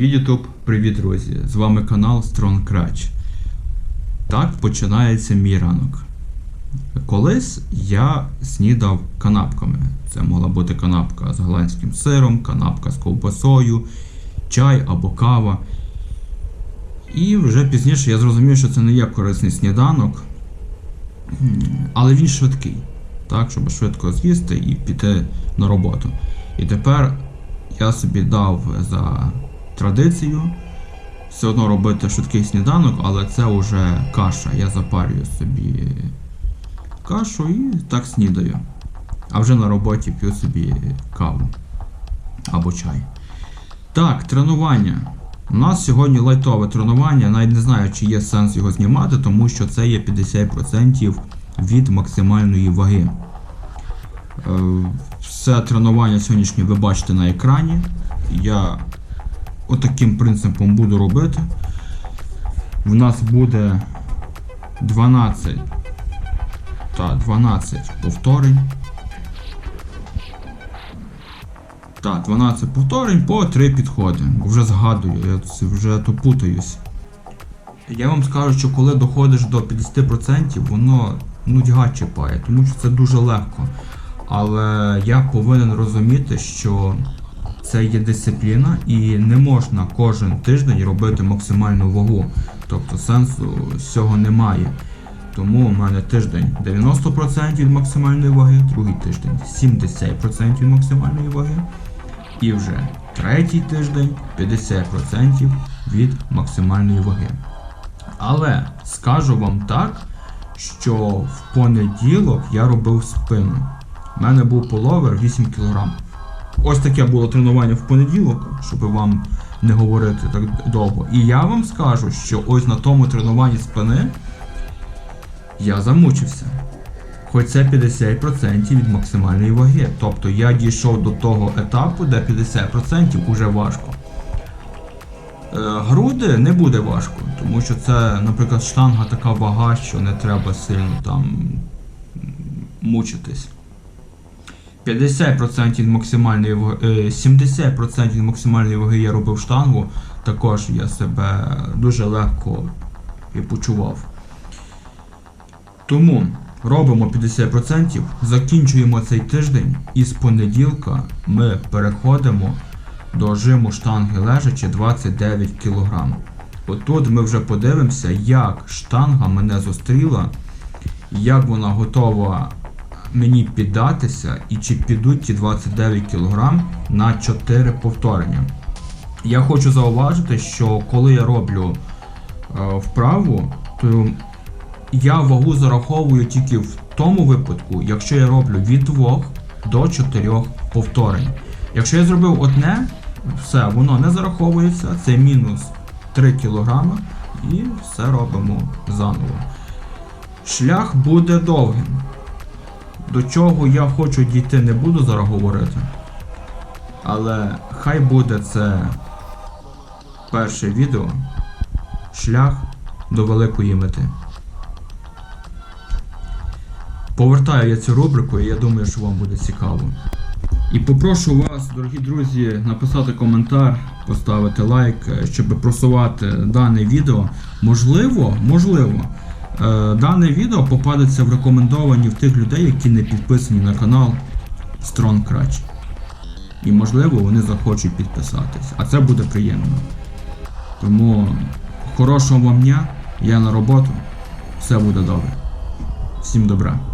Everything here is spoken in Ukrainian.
Привіт, Ютуб, привіт, друзі! З вами канал Strong Cratch. Так починається мій ранок. Колись я снідав канапками. Це могла бути канапка з голландським сиром, канапка з ковбасою, чай або кава. І вже пізніше я зрозумів, що це не є корисний сніданок, але він швидкий, так, щоб швидко з'їсти і піти на роботу. І тепер я собі дав за традицію все одно робити швидкий сніданок, але це вже каша. Я запарюю собі кашу і так снідаю. А вже на роботі п'ю собі каву або чай. Так, тренування. У нас сьогодні лайтове тренування. Навіть не знаю, чи є сенс його знімати, тому що це є 50% від максимальної ваги. Е, Все тренування сьогоднішнє ви бачите на екрані. Я отаким принципом буду робити. В нас буде 12. Та, 12 повторень. Так, 12 повторень по 3 підходи. Вже згадую, я вже то путаюсь. Я вам скажу, що коли доходиш до 50%, воно нудьга чіпає, тому що це дуже легко. Але я повинен розуміти, що це є дисципліна і не можна кожен тиждень робити максимальну вагу. Тобто сенсу з цього немає. Тому у мене тиждень 90% від максимальної ваги, другий тиждень 70% від максимальної ваги. І вже третій тиждень 50% від максимальної ваги. Але скажу вам так, що в понеділок я робив спину. У мене був половер 8 кг. Ось таке було тренування в понеділок, щоб вам не говорити так довго. І я вам скажу, що ось на тому тренуванні спини я замучився. Хоч це 50% від максимальної ваги. Тобто я дійшов до того етапу, де 50% уже важко. Е, Груди не буде важко, тому що це, наприклад, штанга така вага, що не треба сильно там мучитись. 50% максимальної ваги, е, 70% максимальної ваги я робив штангу, також я себе дуже легко і почував. Тому робимо 50%, закінчуємо цей тиждень і з понеділка ми переходимо до жиму штанги лежачи 29 кг. Отут ми вже подивимося, як штанга мене зустріла, як вона готова мені піддатися і чи підуть ті 29 кг на 4 повторення. Я хочу зауважити, що коли я роблю е, вправу, то я вагу зараховую тільки в тому випадку, якщо я роблю від 2 до 4 повторень. Якщо я зробив одне, все, воно не зараховується, це мінус 3 кг і все робимо заново. Шлях буде довгим. До чого я хочу дійти, не буду зараз говорити. Але хай буде це перше відео. Шлях до великої мети. Повертаю я цю рубрику і я думаю, що вам буде цікаво. І попрошу вас, дорогі друзі, написати коментар, поставити лайк, е, щоб просувати дане відео. Можливо, можливо, дане відео попадеться в рекомендовані в тих людей, які не підписані на канал Strong Crutch. І можливо вони захочуть підписатись. А це буде приємно. Тому хорошого вам дня, я на роботу. Все буде добре. Всім добра.